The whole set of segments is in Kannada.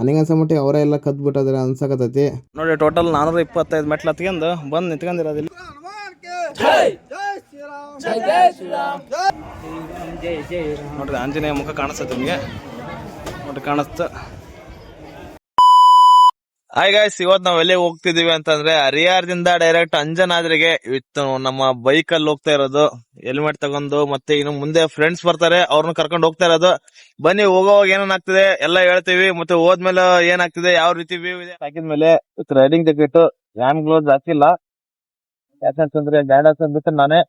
ನನಗೆ ಮಟ್ಟಿ ಅವರೇ ಎಲ್ಲ ಕದ್ ಬಿಟ್ಟದ್ರೆ ಅನ್ಸಕತ್ತೈತಿ. ನೋಡಿ ಟೋಟಲ್ ನಾನೂರ ಇಪ್ಪತ್ತೈದು ಮೆಟ್ಲು ಹತ್ಕೊಂಡು ಬಂದು ನಿಂತ್ಕೊಂಡಿರೋದಿಲ್ಲ ನೋಡ್ರಿ, ಆಂಜನೇಯ ಮುಖ ಕಾಣಿಸ್ತೈತೆ ನಿಮಗೆ. ನೋಡ್ರಿ, ಕಾಣಿಸ್ತ ಹಾಯ್ ಗಾಯ್ಸ್ ಇವತ್ ನಾವ್ ಎಲ್ಲಿ ಹೋಗ್ತಿದೀವಿ ಅಂತಂದ್ರೆ ಹರಿಯಾರದಿಂದ ಡೈರೆಕ್ಟ್ ಅಂಜನಾದ್ರಿಗೆ. ಇತ್ತು ನಮ್ಮ ಬೈಕ್ ಅಲ್ಲಿ ಹೋಗ್ತಾ ಇರೋದು. ಹೆಲ್ಮೆಟ್ ತಗೊಂಡು ಮತ್ತೆ ಇನ್ನು ಮುಂದೆ ಫ್ರೆಂಡ್ಸ್ ಬರ್ತಾರೆ, ಅವ್ರನ್ನ ಕರ್ಕೊಂಡು ಹೋಗ್ತಾ ಇರೋದು. ಬನ್ನಿ, ಹೋಗೋವಾಗ ಏನೇನಾಗ್ತಿದೆ ಎಲ್ಲ ಹೇಳ್ತೀವಿ. ಮತ್ತೆ ಹೋದ್ಮೇಲೆ ಏನಾಗ್ತಿದೆ, ಯಾವ ರೀತಿ ವ್ಯೂ ಇದೆ ಹಾಕಿದ್ಮೇಲೆ ರೈಡಿಂಗ್ ಜಾಕೆಟ್ ಹ್ಯಾಂಡ್ ಗ್ಲೋಸ್ ಹಾಕಿಲ್ಲ. ಯಾಕಂತಂದ್ರೆ ಗೈಡನ್ಸ್ ಅಂದ್ಬಿಟ್ಟು ನಾನೇ.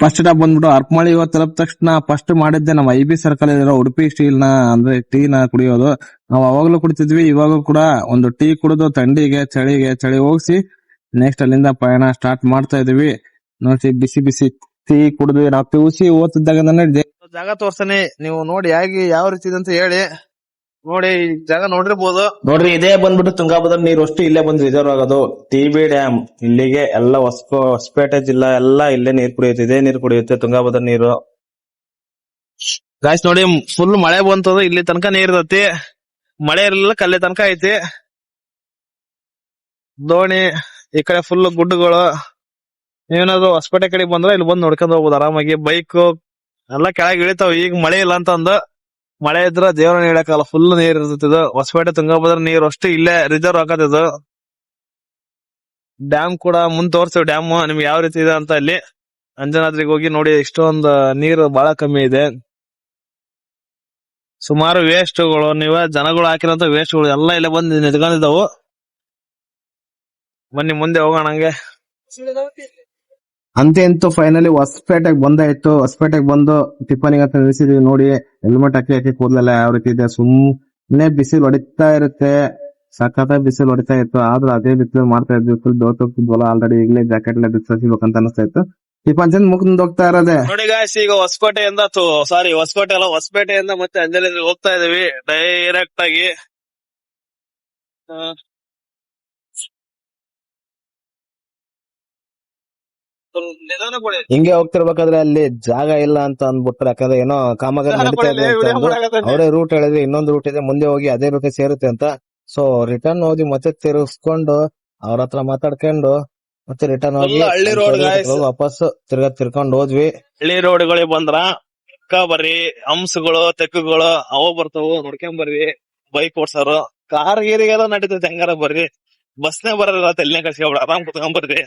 ಫಸ್ಟ್ ಸ್ಟಾಪ್ ಬಂದ್ಬಿಟ್ಟು ಅರ್ಪಮಳಿ ತಲುಪ ತಕ್ಷಣ ಫಸ್ಟ್ ಮಾಡಿದ್ದೆ ನಮ್ಮ ಐ ಬಿ ಸರ್ಕಲ್ ಇರೋ ಉಡುಪಿ ಸ್ಟೀಲ್ನ, ಅಂದ್ರೆ ಟೀ ನ ಕುಡಿಯೋದು. ನಾವು ಅವಾಗಲೂ ಕುಡಿತಿದ್ವಿ ಇವಾಗ ಕೂಡ ಒಂದು ಟೀ ಕುಡಿದು ಥಂಡಿಗೆ, ಚಳಿಗೆ, ಚಳಿ ಹೋಗಿಸಿ ನೆಕ್ಸ್ಟ್ ಅಲ್ಲಿಂದ ಪಯಣ ಸ್ಟಾರ್ಟ್ ಮಾಡ್ತಾ ಇದೀವಿ ನೋಡಿ ಬಿಸಿ ಬಿಸಿ ಟೀ ಕುಡಿದ್ವಿ ನಾವು ಪಿ ಯು ಸಿ ಓದ್ತಿದ್ದಾಗ ಜಾಗ ತೋರ್ಸನೆ, ನೀವು ನೋಡಿ ಹೇಗೆ ಯಾವ ರೀತಿ ಅಂತ ಹೇಳಿ. ನೋಡಿ ಈ ಜಾಗ ನೋಡಿರ್ಬೋದು. ನೋಡ್ರಿ ಇದೇ ಬಂದ್ಬಿಟ್ಟು ತುಂಗಾಭದ್ರ ನೀರು ಅಷ್ಟು ಇಲ್ಲೇ ಬಂದ್ ರಿಸರ್ವ್ ಆಗೋದು. ಟಿ ಬಿ ಡ್ಯಾಮ್ ಇಲ್ಲಿಗೆ ಎಲ್ಲ ಹೊಸ ಹೊಸಪೇಟೆ ಜಿಲ್ಲಾ ಎಲ್ಲ ಇಲ್ಲೇ ನೀರ್ ಕುಡಿಯುತ್ತೆ ಇದೇ ನೀರು ಕುಡಿಯುತ್ತೆ ತುಂಗಾಭದ್ರ ನೀರು. ಗಾಯ್ಸ್ ನೋಡಿ ಫುಲ್ ಮಳೆ ಬಂತದ ಇಲ್ಲಿ ತನಕ ನೀರ್ ಇರತಿ ಮಳೆ ಇರಲಿಲ್ಲ ಕಲ್ಲಿ ತನಕ ಐತಿ. ದೋಣಿ ಈ ಕಡೆ ಫುಲ್ ಗುಡ್ಡಗಳು. ಏನಾದ್ರು ಹೊಸಪೇಟೆ ಕಡೆ ಬಂದ್ರೆ ಇಲ್ಲಿ ಬಂದು ನೋಡ್ಕೊಂಡ್ ಹೋಗ್ಬೋದು ಆರಾಮಾಗಿ. ಬೈಕ್ ಎಲ್ಲ ಕೆಳಗೆ ಇಳಿತಾವ ಈಗ ಮಳೆ ಇಲ್ಲ ಅಂತ ಅಂದ ಮಳೆ ಇದ್ರ ದೇವ್ರ ಇಳಕಲ್ಲ ಫುಲ್ ನೀರ್ ಇರ್ತದ ಹೊಸಪೇಟೆ ತುಂಗಭದ್ರ ನೀರು ಅಷ್ಟು ಇಲ್ಲೇ ರಿಸರ್ವ್ ಆಗತ್ತಿದು ಡ್ಯಾಮ್ ಕೂಡ ಮುಂದ್ ತೋರ್ಸ್ತೇವೆ ಡ್ಯಾಮ್ ನಿಮ್ಗೆ ಯಾವ ರೀತಿ ಇದೆ ಅಂತ ಅಲ್ಲಿ. ಅಂಜನಾದ್ರಿಗೆ ಹೋಗಿ ನೋಡಿ, ಇಷ್ಟೊಂದು ನೀರು ಬಹಳ ಕಮ್ಮಿ ಇದೆ. ಸುಮಾರು ವೇಸ್ಟ್ಗಳು ನೀವ ಜನಗಳು ಹಾಕಿರೋಂತ ವೇಸ್ಟ್ಗಳು ಎಲ್ಲ ಇಲ್ಲೇ ಬಂದು ನಿಂತ್ಕೊಂಡಿದ್ದಾವು. ಬನ್ನಿ, ಮುಂದೆ ಹೋಗೋಣ ಹಂಗೆ. ಅಂತೆ ಅಂತೂ ಫೈನಲಿ ಹೊಸಪೇಟೆಗೆ ಬಂದಾಯ್ತು. ಹೊಸಪೇಟೆಗೆ ಬಂದು ಟಿಫನಿಗೆ ಅಂತ ನಿಲ್ಸಿದೀವಿ ನೋಡಿ. ಹೆಲ್ಮೆಟ್ ಹಾಕಿ ಹಾಕಿ ಕೂದಲಲ್ಲ ಯಾವ ರೀತಿ ಇದೆ. ಸುಮ್ನೆ ಬಿಸಿಲು ಹೊಡಿತಾ ಇರುತ್ತೆ. ಸಖತ್ ಬಿಸಿಲು ಹೊಡಿತಾ ಇತ್ತು. ಆದ್ರೂ ಅದೇ ಬಿಸಿಲು ಮಾಡ್ತಾ ಇದ್ವಿ. ಫುಲ್ ದೋತೋಗ್ತಿದ್ವಲ್ಲ ಆಲ್ರೆಡಿ ಈಗಲೇ ಜಾಕೆಟ್ ಎಲ್ಲ ಬಿಸಿಬೇಕಂತ ಅನಿಸ್ತಾ ಇತ್ತು. ಟಿಫನ್ ಚಂದ್ ಮುಗಿದ್ ಹೋಗ್ತಾ ಇರೋದೆ. ನೋಡಿ ಗಾಯ್ಸ್ ಈಗ ಹೊಸಪೇಟೆಯಿಂದ ಸಾರಿ ಹೊಸಪೇಟೆ ಅಲ್ಲ, ಹೊಸಪೇಟೆಯಿಂದ ಮತ್ತೆ ಅಂಜಲಿ ಹೋಗ್ತಾ ಇದೀವಿ. ಡೈರೆಕ್ಟ್ ಆಗಿ. ಹಿಂಗೆ ಹೋಗ್ತಿರ್ಬೇಕಾದ್ರೆ ಅಲ್ಲಿ ಜಾಗ ಇಲ್ಲ ಅಂತ ಅಂದ್ಬಿಟ್ರೆ ಯಾಕಂದ್ರೆ ಏನೋ ಕಾಮಗಾರಿ ನಡೀತಾ ಇದೆ ಅಂತ ಅಂದ್ರು. ಅವರೇ ರೂಟ್ ಹೇಳಿದ್ರೆ ಇನ್ನೊಂದು ರೂಟ್ ಇದೆ ಮುಂದೆ ಹೋಗಿ ಅದೇ ರೂಟ್ ಸೇರುತ್ತೆ ಅಂತ. ಸೊ ರಿಟರ್ನ್ ಹೋಗಿ ಮತ್ತೆ ತಿರುಗಿಸ್ಕೊಂಡು ಅವ್ರ ಹತ್ರ ಮಾತಾಡ್ಕೊಂಡು ಮತ್ತೆ ರಿಟರ್ನ್ ಹೋಗಿ ಹಳ್ಳಿ road, guys. ವಾಪಸ್ ತಿರ್ಗಾ ತಿರ್ಕೊಂಡು ಹೋದ್ವಿ. ಹಳ್ಳಿ ರೋಡ್ಗಳಿಗೆ ಬಂದ್ರ ಅಕ್ಕ ಬರ್ರಿ ಹಂಸಗಳು ತೆಕ್ಕುಗಳು ಅವ ಬರ್ತಾವು ನೋಡ್ಕೊಂಡ್ ಬರ್ರಿ. ಬೈಕ್ ಓಡ್ಸಾರು ಕಾರ್ ಗೀರಿಗೆಲ್ಲ ನಡೀತೈತೆ ಹೆಂಗಾರ ಬರ್ರಿ. ಬಸ್ನೇ ಬರಲ್ಲ ತೆಲ್ನೇ ಕಳ್ಸ್ಕೊಬಿಡ ಆರಾಮ್ ಕುತ್ಕೊಂಡ್ ಬರ್ರಿ.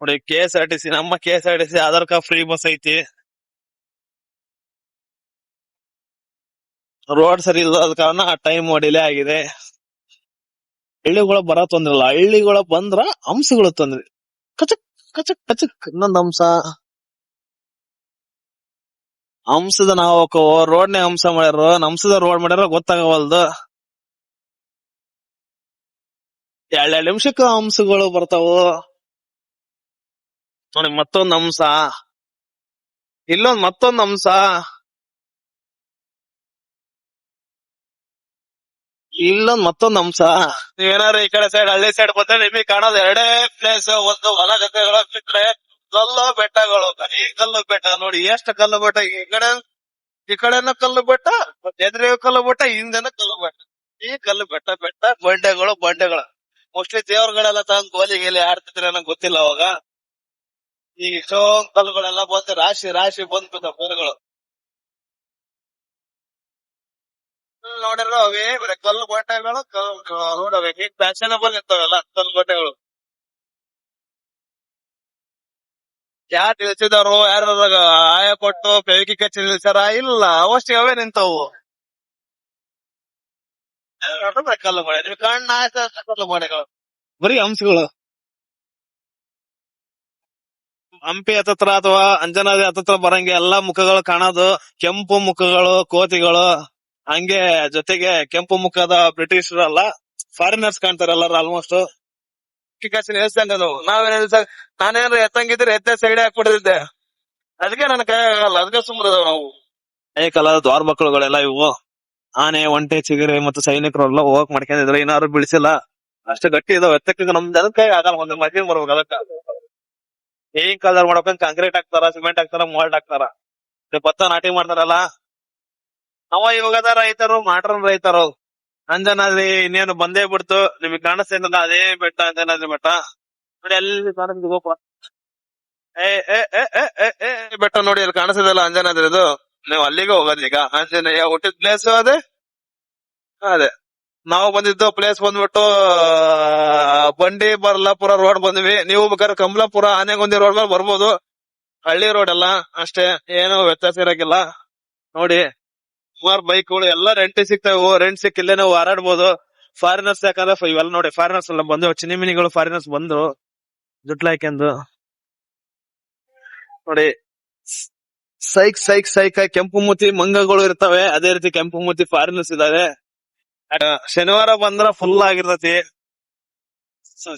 ನೋಡಿ K S R T C ನಮ್ಮ K S R T C Aadhaar card free bus ಐತಿ. ರೋಡ್ ಸರಿ ಇಲ್ಲದ ಕಾರಣ ಟೈಮ್ ಡಿಲೇ ಆಗಿದೆ. ಹಳ್ಳಿಗಳ ಬರ ತೊಂದ್ರೆ ಇಲ್ಲ. ಹಳ್ಳಿಗಳ ಬಂದ್ರ ಹಂಸಗಳು ತೊಂದ್ರೆ ಕಚಕ್ ಕಚಕ್ ಕಚಕ್, ಇನ್ನೊಂದ್ ಹಂಸ ಹಂಸದ ನಾವು ರೋಡ್ನೇ ಹಂಸ ಮಾಡ್ಯಾರ ಹಂಸದ ರೋಡ್ ಮಾಡ್ಯಾರ ಗೊತ್ತಾಗವಲ್ದು. ಎರಡೆರಡು ನಿಮಿಷಕ್ಕ ಹಂಸಗಳು ಬರ್ತಾವು. ನೋಡಿ, ಮತ್ತೊಂದು ಅಂಶ. ಇಲ್ಲೊಂದು ಮತ್ತೊಂದು ಅಂಶ. ಇಲ್ಲೊಂದ್ ಮತ್ತೊಂದ್ ಅಂಶ. ನೀವೇನಾರು ಈ ಕಡೆ ಸೈಡ್ ಹಳ್ಳಿ ಸೈಡ್ ಬಂದ್ರೆ ನಿಮಗೆ ಕಾಣೋದು ಎರಡೇ ಪ್ಲೇಸ್ ಒಂದು ಹೊಲ ಗದ್ದೆಗಳು ಬಿಟ್ರೆ ಕಲ್ಲು ಬೆಟ್ಟಗಳು. ಈ ಕಲ್ಲು ಬೆಟ್ಟ. ನೋಡಿ, ಎಷ್ಟು ಕಲ್ಲು ಬೆಟ್ಟ? ಈ ಕಡೆ, ಈ ಕಡೆನ ಕಲ್ಲು ಬೆಟ್ಟ ಎದುರಿಗೆ ಕಲ್ಲು ಬೆಟ್ಟ, ಹಿಂದೆನ ಕಲ್ಲು ಬೆಟ್ಟ. ಈ ಕಲ್ಲು ಬೆಟ್ಟ ಬೆಟ್ಟ ಬಂಡೆಗಳು ಬಂಡೆಗಳು. ಮೋಸ್ಟ್ಲಿ ದೇವ್ರಗಳೆಲ್ಲ ತಂದ್ ಗೋಲಿ ಗೀಲಿ ಆಡ್ತಿದ್ರೆ ನಂಗೆ ಗೊತ್ತಿಲ್ಲ ಅವಾಗ. ಈಗ ಎಷ್ಟೋ ಕಲ್ಲುಗಳೆಲ್ಲ ಬಂದು ರಾಶಿ ರಾಶಿ ಬಂದ್ಬಿಟ್ಟ ಕಲ್ಲುಗಳು ನೋಡಿರೋ ಅವೇ ಬರೀ ಕಲ್ಲು ಕೋಟೆಗಳು ನೋಡವೆ ಈಗ ಫ್ಯಾಷನಬಲ್ ಇರ್ತಾವೆಲ್ಲ ಕಲ್ಲು ಕೋಟೆಗಳು ಯಾರು ನಿಲ್ಸಿದಾರು ಯಾರು ಆಯ ಕೊಟ್ಟು ಬೆಳಕಿ ಕಚ್ಚಿ ನಿಲ್ಸಾರ ಇಲ್ಲ ಅವಶ್ಯ ಅವೇ ನಿಂತವು. ಕಲ್ಲು ಬಂಡೆ ಕಣ್ಣು ಕಲ್ಲು ಬಂಡೆಗಳು ಬರೀ ಹಂಸಗಳು ಹಂಪಿ ಹತ್ತತ್ರ ಅಥವಾ ಅಂಜನಾದ್ರಿ ಹತ್ತತ್ರ ಬರಂಗೆ ಎಲ್ಲಾ ಮುಖಗಳು ಕಾಣೋದು. ಕೆಂಪು ಮುಖಗಳು ಕೋತಿಗಳು. ಹಂಗೆ ಜೊತೆಗೆ ಕೆಂಪು ಮುಖದ ಬ್ರಿಟಿಷರಲ್ಲ ಫಾರಿನರ್ಸ್ ಕಾಣ್ತಾರೆ ಎಲ್ಲರೂ ಆಲ್ಮೋಸ್ಟ್ ಕಿಕಾಸಿನ ಹೇಳ್ತಂಗ ನಾವು. ನಾವೇನ್ ನಾನೇನ್ರ ಎತ್ತಂಗಿದ್ರೆ ಎತ್ತೆ ಸೈಡ್ ಹಾಕ್ಬಿಡ್ತಿದ್ದೆ ಅದಕ್ಕೆ ನನ್ ಕೈ ಆಗಲ್ಲ. ಅದಕ್ಕೆ ಸುಮ್ಮನೆ ನಾವು. ಏಕಲ್ಲ ದ್ವಾರ ಮಕ್ಕಳುಗಳೆಲ್ಲ ಇವು. ಆನೆ ಒಂಟೆ ಚಿಗರೆ ಮತ್ತು ಸೈನಿಕರು ಎಲ್ಲ ಹೋಗಕ್ ಮಾಡ್ಕೊಂಡಿದ್ರು. ಏನಾದ್ರು ಬಿಡಿಸಿಲ್ಲ. ಅಷ್ಟು ಗಟ್ಟಿ ಇದಾವೆ. ಎತ್ತಕ್ಕೆ ನಮ್ ಜನದ ಆಗಲ್ಲ. ಒಂದು ಮದ್ವೆ ಬರ್ಬೇಕು ಅದಕ್ಕ. ಏನ್ ಕಲರ್ ಮಾಡ್ಬೇಕಂತ ಕಾಂಕ್ರೀಟ್ ಹಾಕ್ತಾರ ಸಿಮೆಂಟ್ ಹಾಕ್ತಾರ ಮೋಲ್ಡ್ ಹಾಕ್ತಾರ? ಭತ್ತ ನಾಟಿ ಮಾಡ್ತಾರಲ್ಲ? ಅವ ಇವಾಗದ ರೈತರು ಮಾಡ್ರನ್ ರೈತರು, ಅಂಜನಾದ್ರಿ ಇನ್ನೇನು ಬಂದೇ ಬಿಡ್ತು. ನಿಮಗೆ ಕಾಣಿಸ್ತೇನಲ್ಲ ಅದೇ ಬೆಟ್ಟ, ಅಂಜನಾದ್ರಿ ಬೆಟ್ಟ? ನೋಡಿ ಅಲ್ಲಿ ಕಾಣಿಸ್ತು ಏ ಏ ಏ ಏ ಏ ಬೆಟ್ಟ ನೋಡಿ ಅಲ್ಲಿ ಕಾಣಿಸ್ತದಲ್ಲ ಅಂಜನಾದ್ರಿದು? ನೀವು ಅಲ್ಲಿಗೆ ಹೋಗೋದು ಈಗ. ಆಂಜನೇಯ ಹುಟ್ಟಿದ ಪ್ಲೇಸ್ ಅದೇ? ಅದೇ. ನಾವು ಬಂದಿದ್ದ ಪ್ಲೇಸ್ ಬಂದ್ಬಿಟ್ಟು ಬಂಡಿ ಬರ್ಲಾಪುರ ರೋಡ್ ಬಂದ್ವಿ. ನೀವು ಬೇಕಾದ್ರೆ ಕಮಲಾಪುರ, ಆನೆಗೊಂದಿ ರೋಡ್ ಮೇಲೆ ಬರ್ಬೋದು. ಹಳ್ಳಿ ರೋಡ್ ಎಲ್ಲ ಅಷ್ಟೇ, ಏನು ವ್ಯತ್ಯಾಸ ಇರಕ್ಕಿಲ್ಲ ನೋಡಿ, ಸುಮಾರು ಬೈಕ್ಗಳು, ಎಲ್ಲ ರೆಂಟ್ ಸಿಗ್ತಾವೆ ರೆಂಟ್ ಸಿಕ್ಕಿಲ್ಲೇ ನಾವು ಹಾರಾಡ್ಬೋದು. ಫಾರಿನರ್ಸ್ ಯಾಕಂದ್ರೆ ಇವೆಲ್ಲ ನೋಡಿ ಫಾರಿನರ್ಸ್ ಎಲ್ಲ ಬಂದು ಚಿನಿಮಿನಿಗಳು ಫಾರಿನರ್ಸ್ ಬಂದು ಹಾಕ್ಯಂದು ನೋಡಿ ಸೈಕ್ ಸೈಕ್ ಸೈಕ್, ಕೆಂಪು ಮೂತಿ, ಮಂಗಗಳು ಇರ್ತವೆ. ಅದೇ ರೀತಿ ಕೆಂಪು ಮೂತಿ ಫಾರಿನರ್ಸ್ ಇದಾವೆ. ಶನಿವಾರ ಬಂದ್ರ ಫುಲ್ ಆಗಿರ್ತತಿ.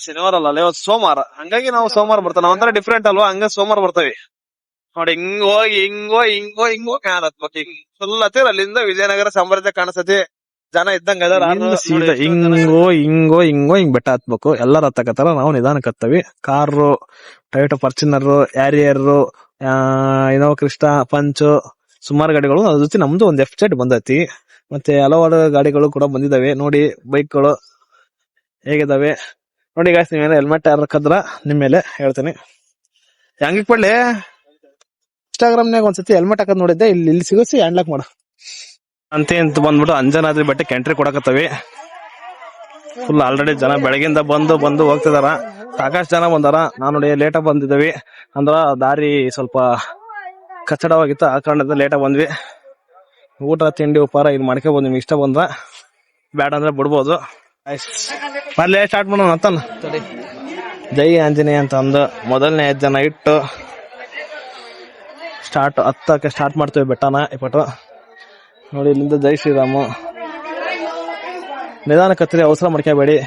ಶನಿವಾರ ಅಲ್ಲ ಇವತ್ತು ಸೋಮವಾರ. ಹಂಗಾಗಿ ನಾವು ಸೋಮವಾರ ಬರ್ತೇವೆ. ನಾವ್ ಒಂಥರ ಡಿಫ್ರೆಂಟ್ ಅಲ್ವಾ? ಹಂಗ ಸೋಮವಾರ ಬರ್ತಾವೆ. ನೋಡಿ ಹಿಂಗ್ ಹೋಗಿ ಹಿಂಗೋ ಹೋಗಿ ಹಿಂಗ್ ಹೋಗಿ ಹಿಂಗ್ ಹೋಗಿ ಕಾಣತ್. ಹಿಂಗ್ ಫುಲ್ ಹತ್ತಿರ ಅಲ್ಲಿಂದ ವಿಜಯನಗರ ಸಾಮ್ರಾಜ್ಯ ಕಾಣಿಸ್ತತಿ. ಜನ ಇದ್ದಂಗ ಹಿಂಗೋ ಹಿಂಗೋ ಹಿಂಗೋ ಹಿಂಗ್ ಬೆಟ್ಟ ಹತ್ಬೇಕು. ಎಲ್ಲಾರ ಹತ್ತಕತ್ತಾರ ನಾವು ನಿಧಾನ ಹತ್ತವಿ. Car Toyota Fortuner Harrier Innova Crysta Punch ಸುಮಾರು ಗಾಡಿಗಳು. ಅದ್ರ ಜೊತೆ ನಮ್ದು ಒಂದ್ ಎಫ್ ಜೆಡ್ ಬಂದೈತಿ. ಮತ್ತೆ ಹಲವಾರು ಗಾಡಿಗಳು ಕೂಡ ಬಂದಿದಾವೆ ನೋಡಿ ಬೈಕ್ಗಳು ಹೇಗಿದಾವೆ ನೋಡಿ ಗಾಯ್ಸ್ ನೀವೇನೋ ಹೆಲ್ಮೆಟ್ ಹಾಕದ್ರ ನಿಮ್ ಮೇಲೆ ಹೇಳ್ತೀನಿ. ಹೆಂಗ್ ಕೊಡ್ಲಿ ಇನ್ಸ್ಟಾಗ್ರಾಮ್ನಾಗ ಒಂದ್ಸತಿ ಹೆಲ್ಮೆಟ್ ಹಾಕದ್ ನೋಡಿದ್ದೆ. ಇಲ್ಲಿ ಇಲ್ಲಿ ಸಿಗೋಸಿ ಹ್ಯಾಂಡ್ಲಾಕ್ ಮಾಡ. ಅಂತ ಅಂತ ಬಂದ್ಬಿಟ್ಟು ಅಂಜನಾದ್ರಿ ಬೆಟ್ಟಕ್ಕೆ ಎಂಟ್ರಿ ಕೊಡಕತ್ತವಿ. ಫುಲ್ ಆಲ್ರೆಡಿ ಜನ ಬೆಳಗಿಂದ ಬಂದು ಬಂದು ಹೋಗ್ತಿದಾರ. ಸಾಕಷ್ಟು ಜನ ಬಂದಾರ. ನಾನು ನೋಡಿ ಲೇಟ್ ಆಗಿ ಬಂದಿದ್ದೀವಿ. ಅಂದ್ರ ದಾರಿ ಸ್ವಲ್ಪ ಕಚ್ಚಡವಾಗಿತ್ತು. ಆ ಕಾರಣದಿಂದ ಲೇಟ್ ಬಂದ್ವಿ. ಊಟ ತಿಂಡಿ ಉಪಹಾರ ಇದು ಮಾಡ್ಕೋಬೋದು. ಬಂದ್ ನಿಮ್ಗೆ ಇಷ್ಟ ಬಂದ್ರ ಬ್ಯಾಡ ಅಂದ್ರೆ ಬಿಡ್ಬೋದು. ಮೊದಲೇ ಸ್ಟಾರ್ಟ್ ಮಾಡೋಣ ಅಂತನ್ ಜೈ ಆಂಜನೇಯ ಅಂತ ಅಂದು ಮೊದಲನೇ ಜನ ಇಟ್ಟು ಸ್ಟಾರ್ಟ್ ಹತ್ತಕ್ಕೆ ಸ್ಟಾರ್ಟ್ ಮಾಡ್ತೀವಿ ಬೆಟ್ಟನ ಇಪ್ಪಟ್ಟು ನೋಡಿ ಇಲ್ಲಿಂದ ಜೈ ಶ್ರೀರಾಮ. ನಿಧಾನ ಕತ್ತರಿ ಅವಸರ ಮಾಡ್ಕೋಬೇಡಿ.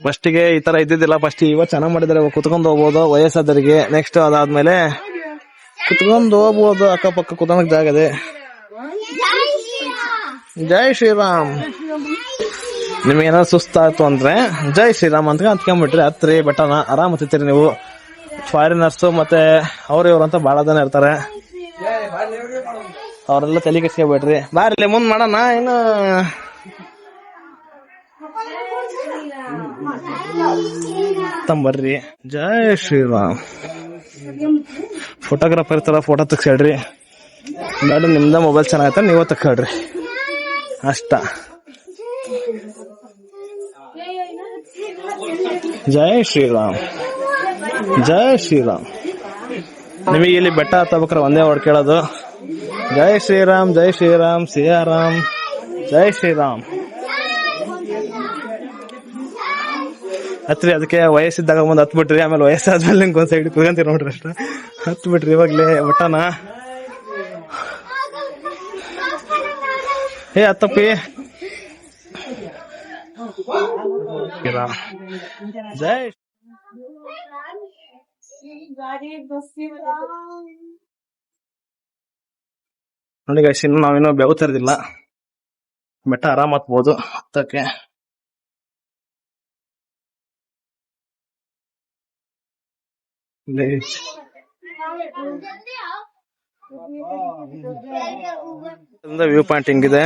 ಫಸ್ಟಿಗೆ ಈ ತರ ಇದ್ದಿದ್ದಿಲ್ಲ ಫಸ್ಟ್ ಇವಾಗ ಚೆನ್ನಾಗಿ ಮಾಡಿದ್ರೆ ಕುತ್ಕೊಂಡು ಹೋಗ್ಬೋದು ವಯಸ್ಸಾದವರಿಗೆ. ನೆಕ್ಸ್ಟ್ ಅದಾದ್ಮೇಲೆ ಕುತ್ಕೊಂಡು ಹೋಗ್ಬೋದು ಅಕ್ಕಪಕ್ಕ ಕುತ್ಕೊಳಕ್ ಜಾಗ ಇದೆ. ಜೈ ಶ್ರೀರಾಮ್. ನಿಮಗೇನಾದ್ರು ಸುಸ್ತಾಯ್ತು ಅಂದ್ರೆ ಜೈ ಶ್ರೀರಾಮ್ ಅಂತ ಅಂತ್ಕೊಂಡ್ಬಿಟ್ರಿ ಹತ್ರಿ ಬೆಟ್ಟನ ಆರಾಮ್ ಹತ್ತಿರ್ತೀರಿ ನೀವು. ಫಾರಿನರ್ಸು ಮತ್ತೆ ಅವ್ರ ಇವ್ರು ಅಂತ ಬಹಳ ಜನ ಇರ್ತಾರೆ. ಅವರೆಲ್ಲ ತಲೆ ಕೆಡ್ಸ್ಕೊಬೇಡ್ರಿ. ಬಾರ್ಲಿ ಮುಂದ್ ಮಾಡೋಣ ಏನು ತಂಬರ್ರಿ ಜೈ ಶ್ರೀರಾಮ್. ಫೋಟೋಗ್ರಾಫರ್ ಇರ್ತಾರ ಫೋಟೋ ತೆಗ್ಸ್ಯಾಡ್ರಿ ನೋಡಿ ನಿಮ್ದ ಮೊಬೈಲ್ ಚೆನ್ನಾಗತ್ತ ನೀವು ತಕ್ಕೊಳ್ರಿ ಅಷ್ಟ. ಜೈ ಶ್ರೀರಾಮ್. ಜೈ ಶ್ರೀರಾಮ್. ನಿಮಗೆ ಇಲ್ಲಿ ಬೆಟ್ಟ ಹತ್ತಬೇಕ್ರೆ ಒಂದೇ ಹೊಡ್ ಕೇಳೋದು. ಜೈ ಶ್ರೀರಾಮ್ ಜೈ ಶ್ರೀರಾಮ್, ಸಿಯಾರಾಮ್. ಜೈ ಶ್ರೀರಾಮ್. ಹತ್ರಿ, ಅದಕ್ಕೆ ವಯಸ್ಸಿದ್ದಾಗ ಮುಂದೆ ಹತ್ ಬಿಟ್ರಿ, ಆಮೇಲೆ ವಯಸ್ಸಾದ್ಮೇಲೆ ನಿಂಗೆ ಒಂದ್ ಸೈಡ್ ಕುತ್ಕೊಂತೀರಿ ನೋಡ್ರಿ ಅಷ್ಟ. ಹತ್ ಬಿಟ್ರಿ ಇವಾಗ್ಲೇ ಒಟ್ಟನ. ಏ ಹತ್ತಪ್ಪಿ ಜೈ ನೋಡಿ ಗೈಸ್ ಇನ್ನು ನಾವೇನೋ ತರದಿಲ್ಲ ಬೆಟ್ಟ ಆರಾಮ್ ಹತ್ಬೋದು ಹತ್ತಕ್ಕೆ. ವ್ಯೂ ಪಾಯಿಂಟ್ ಹಿಂಗಿದೆ.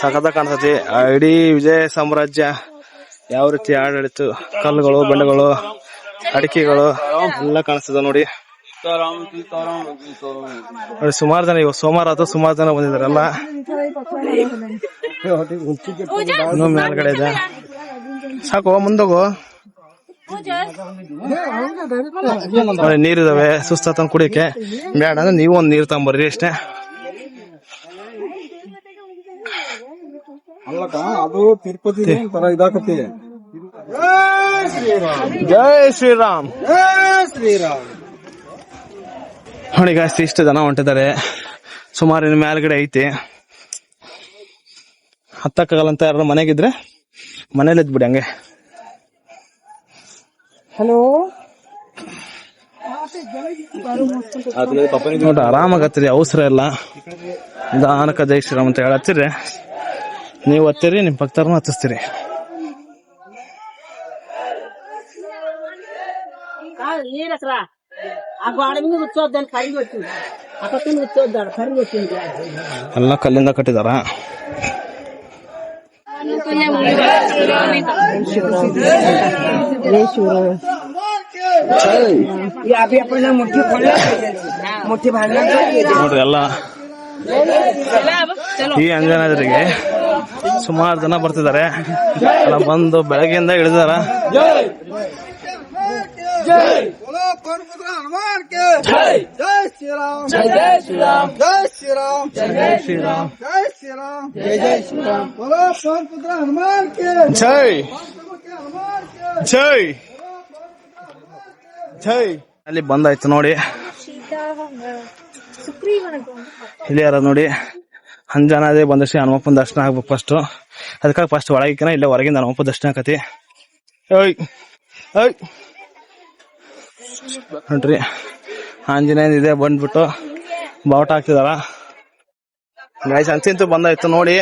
ಸಖತ ಕಾಣ್ತತಿ ಆ ಇಡೀ ವಿಜಯ ಸಾಮ್ರಾಜ್ಯ ಯಾವ ರೀತಿ ಆಡಳಿತು, ಕಲ್ಲುಗಳು ಬಂಡೆಗಳು ಅಡಿಕೆಗಳು ಎಲ್ಲ ಕಾಣಿಸ್ತದ ನೋಡಿ. ಸುಮಾರು ಜನ ಇವಾಗ ಸೋಮವಾರ ಅಥವಾ ಸುಮಾರು ಜನ ಬಂದಿದಾರಲ್ಲ ಮೇಲ್ಗಡೆ ಇದೆ. ಸಾಕು, ಮುಂದೋಗು. ನೀರಿದಾವೆ ಸುಸ್ತಾತಂಗ್ ಕುಡಿಯಕ್ಕೆ ಬೇಡ ಅಂದ್ರೆ ನೀವು ಒಂದ್ ನೀರ್ ತಗೊಂಬರ್ರಿ ಅಷ್ಟೇ. ಅದು ತಿರುಪತಿ ತರ ಇದಾಕತಿ? ಜೈ ಶ್ರೀರಾಮ್. ಶ್ರೀರಾಮ್. ನೋಡಿ ಗಾಸ್ತಿ ಇಷ್ಟು ಜನ ಹೊಂಟಿದ್ದಾರೆ. ಸುಮಾರು ಇನ್ನು ಮೇಲ್ಗಡೆ ಐತಿ. ಹತ್ತಕ್ಕಾಗಲ್ಲ ಅಂತ ಯಾರು ಮನೆಗಿದ್ರೆ ಮನೇಲಿ ಇದ್ಬಿಡಿ ಹಂಗೆ. ಹಲೋ? ನೋಡ ಆರಾಮಾಗತ್ತೀರಿ ಅವಸರ ಎಲ್ಲ ದಾನಕ ಜೈ ಶ್ರೀರಾಮ್ ಅಂತ ಹೇಳತ್ತೀರಿ. ನೀವು ಹತ್ತೀರಿ ನಿಮ್ಮ ಭಕ್ತರನ್ನು ಹತ್ತಿಸ್ತೀರಿ. ಎಲ್ಲ ಕಲ್ಲಿಂದ ಕಟ್ಟಿದಾರ. ನೋಡ್ರಿ ಎಲ್ಲ ಈ ಅಂಜನಾದ್ರಿಗೆ ಸುಮಾರು ಜನ ಬರ್ತಿದ್ದಾರೆ. ಎಲ್ಲ ಬಂದು ಬೆಳಗ್ಗೆಯಿಂದ ಇಳಿದಾರ కోరుకుంటున్న హనుమాన్ కే జై జై శ్రీరామ్ జై ಜೈ ಜೈ ಅಲ್ಲಿ ಬಂದಾಯ್ತು ನೋಡಿ. ಹಿರಿಯರ ನೋಡಿ. ಅದೇ ಬಂದಷ್ಟೇ ಹನುಮಪ್ಪನ ದರ್ಶನ ಆಗ್ಬೇಕು ಫಸ್ಟ್ ಅದಕ್ಕಾಗಿ ಫಸ್ಟ್ ಒಳಗಿನ ಇಲ್ಲೇ ಹೊರಗಿಂದ ಹನುಮಪ್ಪ ದರ್ಶನ ಆಕತಿ ಐ ಐ ನೋಡ್ರಿ, ಆಂಜನೇಯನ್ ಇದೆ, ಬಂದ್ಬಿಟ್ಟು ಬಾವುಟ ಹಾಕ್ತಿದಾರ ಗಾಯ್ಸ್ ಅಂತಿಂತೂ ಬಂದಾಯ್ತು, ನೋಡಿ.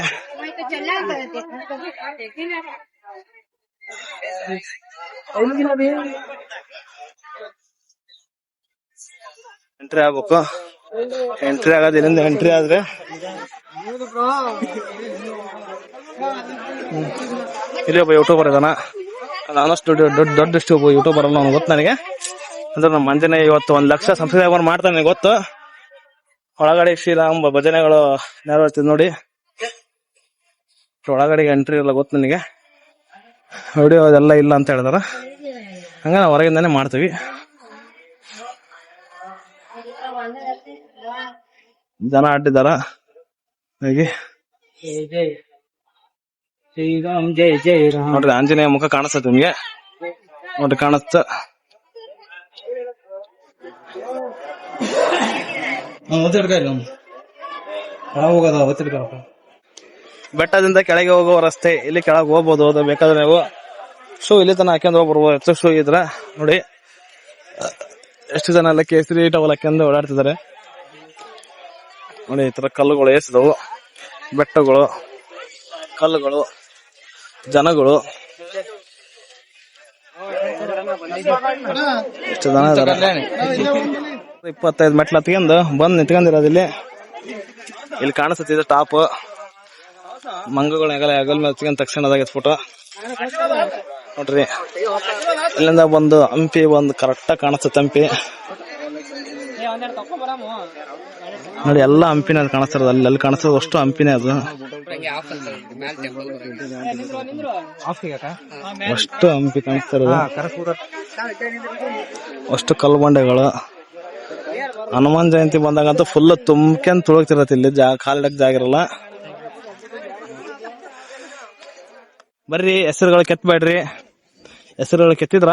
ಎಂಟ್ರಿ ಆಗ್ಬೇಕು. ಎಂಟ್ರಿ ಆಗೋದು ಇಲ್ಲಿಂದ ಎಂಟ್ರಿ ಆದ್ರೆ. ಇಲ್ಲಿ ಒಬ್ಬ ಯೂಟ್ಯೂಬರ್ ಇದಾನ. ನಾನಷ್ಟು ದೊಡ್ಡ ದೊಡ್ಡ ಯೂಟ್ಯೂಬರ್ ಅಲ್ಲ ಗೊತ್ತು ನನಗೆ. ಅಂದ್ರೆ ನಮ್ಮ ಮಂಜನೆ ಇವತ್ತು ಒಂದ್ ಲಕ್ಷ ಸಂಸ್ಕೃತಿ ಮಾಡ್ತಾನೆ ಗೊತ್ತು? ಒಳಗಡೆ ಶ್ರೀರಾಮ ಭಜನೆಗಳು ನೆರವೇರ್ತಿದ್ ನೋಡಿ. ಒಳಗಡೆಗೆ ಎಂಟ್ರಿ ಇಲ್ಲ ಗೊತ್ತು ನನಗೆ. ವಿಡಿಯೋ ಅದೆಲ್ಲ ಇಲ್ಲ ಅಂತ ಹೇಳಿದಾರ. ಹಂಗ ನಾವು ಹೊರಗಿಂದಾನೆ ಮಾಡ್ತೀವಿ. ಜನ ಅಡ್ಡಿದಾರ. ಹೇಗೆ? ನೋಡ್ರಿ ಆಂಜನೇಯ ಮುಖ ಕಾಣಿಸ್ತದೆ ನಿಮ್ಗೆ? ನೋಡ್ರಿ ಕಾಣುತ್ತ ಹೋಗದ ಒತ್ತಿಡ್ಕಪ್ಪ ಬೆಟ್ಟದಿಂದ ಕೆಳಗೆ ಹೋಗುವ ರಸ್ತೆ ಇಲ್ಲಿ ಕೆಳಗೆ ಹೋಗ್ಬೋದು ಅದು ಬೇಕಾದ್ರೆ ನೀವು. ಶೂ ಇಲ್ಲಿ ತನ ಹಾಕೊಂಡು ಹೋಗ್ಬರ್ಬೋದು ಹೆಚ್ಚು ಶೂ ಇದ್ರ. ನೋಡಿ. ಎಷ್ಟು ಜನ ಎಲ್ಲ ಕೇಸರಿ ಟವಲ್ ಹಾಕೊಂಡು ಓಡಾಡ್ತಿದ್ದಾರೆ. ನೋಡಿ ಈ ತರ ಕಲ್ಲುಗಳು ಎಸಿದವು ಬೆಟ್ಟಗಳು ಕಲ್ಲುಗಳು ಜನಗಳು. ಎಷ್ಟು ಜನ ಇಪ್ಪತ್ತೈದು ಮೆಟ್ಲು ಹತ್ಕೊಂಡು ಬಂದು ನಿಂತ್ಕೊಂಡಿರೋದು ಇಲ್ಲಿ. ಇಲ್ಲಿ ಕಾಣಿಸ್ತಿದೆ ಟಾಪ್. ಮಂಗಗಳ ಹೆಗಲ ಹೆಗಲ ಮೇಲೆ ಹತ್ಕೊಂಡ್ ತಕ್ಷಣದಾಗ ಫೋಟೋ ನೋಡ್ರಿ. ಇಲ್ಲಿಂದ ಬಂದು ಹಂಪಿ ಒಂದು ಕರೆಕ್ಟ್ ಕಾಣಿಸ್ತ ಹಂಪಿ. ನೋಡಿ, ಎಲ್ಲ ಹಂಪಿನೇ ಅದು ಕಾಣಿಸ್ತಿರೋದು. ಅಲ್ಲಿ ಅಲ್ಲಿ ಕಾಣಿಸ್ತದ ಅಷ್ಟು ಹಂಪಿನೇ ಅದು. ಅಷ್ಟು ಹಂಪಿ ಕಾಣಿಸ್ತಿರೋದು. ಅಷ್ಟು ಕಲ್ಲು ಬಂಡೆಗಳು. ಹನುಮಾನ್ ಜಯಂತಿ ಬಂದಾಗಂತೂ ಫುಲ್ ತುಂಬ್ಕೊಂಡ್ ತುಳಕ್ತಿರತ್ತೆ ಇಲ್ಲಿ, ಜಾ ಕಾಲಿಡಕ್ ಜಾಗ ಇರಲ್ಲ. ಬರ್ರಿ, ಹೆಸರುಗಳು ಕೆತ್ತಬೇಡ್ರಿ ಹೆಸರುಗಳು ಕೆತ್ತಿದ್ರ,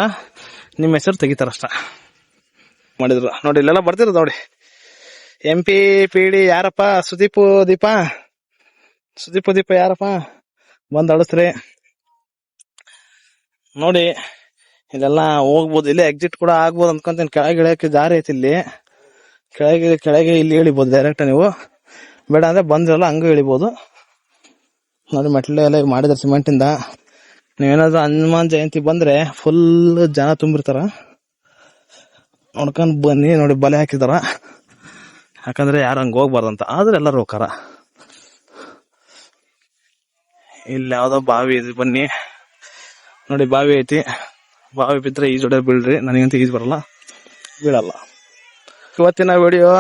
ನಿಮ್ಮ ಹೆಸರು ತೆಗಿತಾರಷ್ಟ. ಮಾಡಿದ್ರು. ನೋಡಿ, ಇಲ್ಲೆಲ್ಲ ಬರ್ತಿರೋದು ನೋಡಿ. ಎಂ ಪಿ ಪಿ ಡಿ ಯಾರಪ್ಪ? ಸುದೀಪ್ ದೀಪ? ಸುದೀಪ್ ದೀಪ ಯಾರಪ್ಪ? ಬಂದ್ ಅಳಿಸ್ರಿ. ನೋಡಿ, ಇಲ್ಲೆಲ್ಲ ಹೋಗ್ಬೋದು. ಇಲ್ಲೇ ಎಕ್ಸಿಟ್ ಕೂಡ ಆಗ್ಬೋದು ಅನ್ಕೊಂತೀನಿ ಕೆಳಗೆ ಇಳಿಯಕ್ಕೆ ಜಾರಿ ಐತಿ ಇಲ್ಲಿ. ಕೆಳಗೆ ಕೆಳಗೆ ಇಲ್ಲಿ ಇಳಿಬೋದು ಡೈರೆಕ್ಟ್ ನೀವು. ಬೇಡ ಅಂದ್ರೆ ಬಂದಿರಲ್ಲ, ಹಂಗೂ ಇಳಿಬೋದು. ನೋಡಿ ಮೆಟ್ಲು ಎಲ್ಲ ಈಗ ಮಾಡಿದಾರೆ ಸಿಮೆಂಟ್ ಇಂದ. ನೀವೇನಾದ್ರೂ ಹನುಮಾನ್ ಜಯಂತಿ ಬಂದ್ರೆ ಫುಲ್ ಜನ ತುಂಬಿರ್ತಾರ. ನೋಡ್ಕೊಂಡು ಬನ್ನಿ, ನೋಡಿ ಬಲೆ ಹಾಕಿದಾರ ಯಾಕಂದ್ರೆ ಯಾರು ಹಂಗ ಹೋಗ್ಬಾರ್ದಂತ ಆದ್ರೆ ಎಲ್ಲರೂ ಹೋಗಾರ ಇಲ್ಲಿ ಯಾವುದೋ ಬಾವಿ ಇದೆ, ಬನ್ನಿ. ನೋಡಿ ಬಾವಿ ಐತಿ. ಬಾವಿ ಬಿದ್ರೆ ಈಜೊಡೆ ಬೀಳ್ರಿ. ನನಗಂತೂ ಈಜ್ ಬರಲ್ಲ. ಬೀಳಲ್ಲ. ಇವತ್ತಿನ ವಿಡಿಯೋ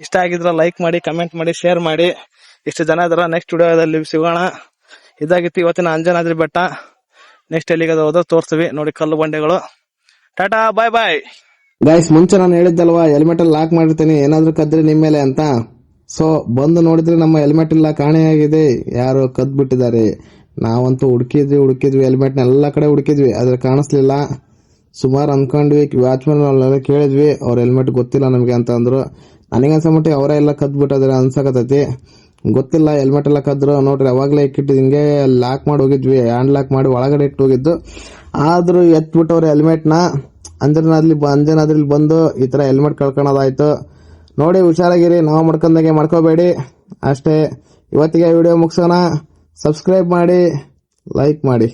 ಇಷ್ಟ ಆಗಿದ್ರೆ ಲೈಕ್ ಮಾಡಿ ಕಮೆಂಟ್ ಮಾಡಿ ಶೇರ್ ಮಾಡಿ. ಇಷ್ಟು ಜನ ಇದ್ರ ನೆಕ್ಸ್ಟ್ ವಿಡಿಯೋದಲ್ಲಿ ಸಿಗೋಣ. ಇದಾಗಿತ್ತು ಇವತ್ತಿನ ಅಂಜನಾದ್ರಿ ಬೆಟ್ಟ. ನೆಕ್ಸ್ಟ್ ಎಲ್ಲಿಗೆ ಹೋದ್ರೆ ತೋರಿಸ್ತೀವಿ. ನೋಡಿ ಕಲ್ಲು ಬಂಡೆಗಳು. ಟಾಟಾ ಬಾಯ್ ಬಾಯ್ ಗೈಸ್ ಮುಂಚೆ ನಾನು ಹೇಳಿದ್ದಲ್ವಾ ಹೆಲ್ಮೆಟ್ ಅಲ್ಲಿ ಲಾಕ್ ಮಾಡಿರ್ತೀನಿ. ಏನಾದ್ರೂ ಕದ್ರೆ ನಿಮ್ಮ ಮೇಲೆ ಅಂತ. ಸೊ ಬಂದು ನೋಡಿದ್ರೆ ನಮ್ಮ ಹೆಲ್ಮೆಟ್ ಎಲ್ಲ ಕಾಣೆಯಾಗಿದೆ ಯಾರು ಕದ್ ಬಿಟ್ಟಿದ್ದಾರೆ ನಾವಂತೂ ಹುಡುಕಿದ್ವಿ ಹುಡುಕಿದ್ವಿ ಹೆಲ್ಮೆಟ್ನ ಎಲ್ಲ ಕಡೆ ಹುಡುಕಿದ್ವಿ. ಆದ್ರೆ ಕಾಣಿಸ್ಲಿಲ್ಲ. ಸುಮಾರು ಅನ್ಕೊಂಡ್ವಿ ವ್ಯಾಚ್ಮನ್ ಅಲ್ಲೆಲ್ಲ ಕೇಳಿದ್ವಿ, ಅವ್ರ ಹೆಲ್ಮೆಟ್ ಗೊತ್ತಿಲ್ಲ ನಮಗೆ ಅಂತ ಅಂದ್ರು ಮಟ್ಟಿಗೆ ಅವರೇ ಎಲ್ಲ ಕದ್ ಅನ್ಸಕತ್ತೈತಿ. ಅನ್ಸಕತೈತಿ ಗೊತ್ತಿಲ್ಲ, ಹೆಲ್ಮೆಟ್ ಎಲ್ಲ ಕದ್ರು. ನೋಡ್ರಿ, ಅವಾಗಲೇ ಇಕ್ಕಿಟ್ಟು ಹಿಂಗೆ ಲಾಕ್ ಮಾಡಿ ಹೋಗಿದ್ವಿ, ಹ್ಯಾಂಡ್ ಲಾಕ್ ಮಾಡಿ ಒಳಗಡೆ ಇಟ್ಟು ಹೋಗಿದ್ದು. ಆದ್ರೂ ಅವ್ರ ಹೆಲ್ಮೆಟ್ನ, ಅಂಜನಾದ್ರಿ ಅಂಜನಾದ್ರಲ್ಲಿ ಬಂದು ಈ ಥರ ಹೆಲ್ಮೆಟ್ ಕಳ್ಕೊಳೋದಾಯ್ತು. ನೋಡಿ, ಹುಷಾರಾಗಿರಿ, ನಾವು ಮಾಡ್ಕೊಂಡಾಗೆ ಮಾಡ್ಕೋಬೇಡಿ. ಅಷ್ಟೇ, ಇವತ್ತಿಗೆ ವಿಡಿಯೋ ಮುಗಿಸೋಣ. ಸಬ್ಸ್ಕ್ರೈಬ್ ಮಾಡಿ, ಲೈಕ್ ಮಾಡಿ.